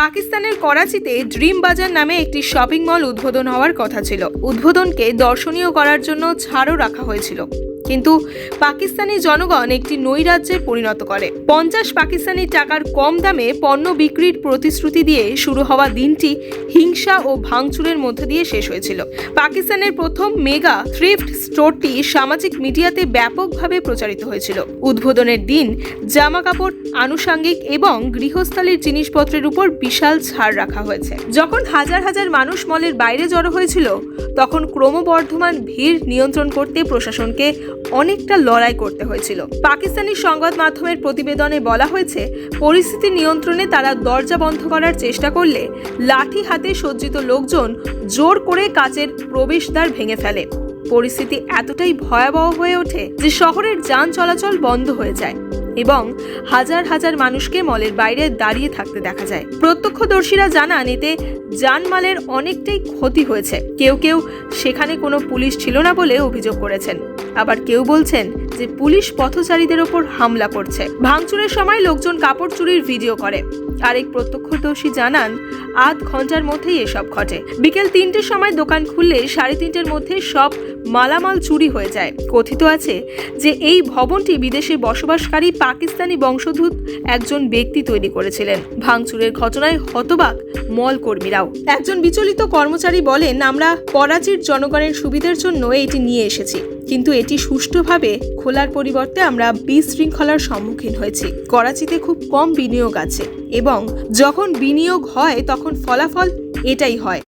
পাকিস্তানের করাচিতে ড্রিম বাজার নামে একটি শপিং মল উদ্বোধন হওয়ার কথা ছিল। উদ্বোধনকে দর্শনীয় করার জন্য ছাড়ও রাখা হয়েছিল। কিন্তু পাকিস্তানি জনগণ একটি নৈরাজ্যে পরিণত করে। পঞ্চাশ পাকিস্তানি টাকার কম দামে পণ্য বিক্রির প্রতিশ্রুতি দিয়ে শুরু হওয়া দিনটি হিংসা ও ভাঙচুরের মধ্য দিয়ে শেষ হয়েছিল। পাকিস্তানের প্রথম মেগা থ্রিফ্ট স্টোরটি সামাজিক মিডিয়াতে ব্যাপকভাবে প্রচারিত হয়েছিল। উদ্বোধনের দিন জামা কাপড় আনুষাঙ্গিক এবং গৃহস্থালির জিনিসপত্রের উপর বিশাল ছাড় রাখা হয়েছে। যখন হাজার হাজার মানুষ মলের বাইরে জড়ো হয়েছিল তখন ক্রমবর্ধমান ভিড় নিয়ন্ত্রণ করতে প্রশাসনকে অনেকটা লড়াই করতে হয়েছিল। পাকিস্তানি সংবাদ মাধ্যমের প্রতিবেদনে বলা হয়েছে, পরিস্থিতি নিয়ন্ত্রণে তারা দরজা বন্ধ করার চেষ্টা করলে লাঠি হাতে সজ্জিত লোকজন জোর করে কাচের প্রবেশদ্বার ভেঙে ফেলে। পরিস্থিতি এতটাই ভয়াবহ হয়ে ওঠে যে শহরের যান চলাচল বন্ধ হয়ে যায়। এবং হাজার হাজার মানুষকে মলের বাইরে দাঁড়িয়ে থাকতে দেখা যায়। প্রত্যক্ষদর্শীরা জানান, এতে জানমালের অনেকটাই ক্ষতি হয়েছে। কেউ কেউ সেখানে কোনো পুলিশ ছিল না বলে অভিযোগ করেছেন। আবার কেউ বলছেন যে পুলিশ পথচারীদের ওপর হামলা করছে। ভাঙচুরের সময় লোকজন কাপড় চুরির ভিডিও করে। আরেক প্রত্যক্ষদর্শী জানান, আধ ঘণ্টার মধ্যেই এসব ঘটে। বিকেল তিনটের সময় দোকান খুললে সাড়ে তিনটের মধ্যে সব মালামাল চুরি হয়ে যায়। কথিত আছে যে এই ভবনটি বিদেশে বসবাসকারী পাকিস্তানি বংশোদ্ভূত একজন ব্যক্তি তৈরি করেছিলেন। ভাঙচুরের ঘটনায় হতবাক মল কর্মীরাও একজন বিচলিত কর্মচারী বলেন, আমরা করাচির জনগণের সুবিধার জন্য এটি নিয়ে এসেছি। কিন্তু এটি সুষ্ঠুভাবে খোলার পরিবর্তে আমরা বিশৃঙ্খলার সম্মুখীন হয়েছি। করাচিতে খুব কম বিনিয়োগ আছে এবং যখন বিনিয়োগ হয় তখন ফলাফল এটাই হয়।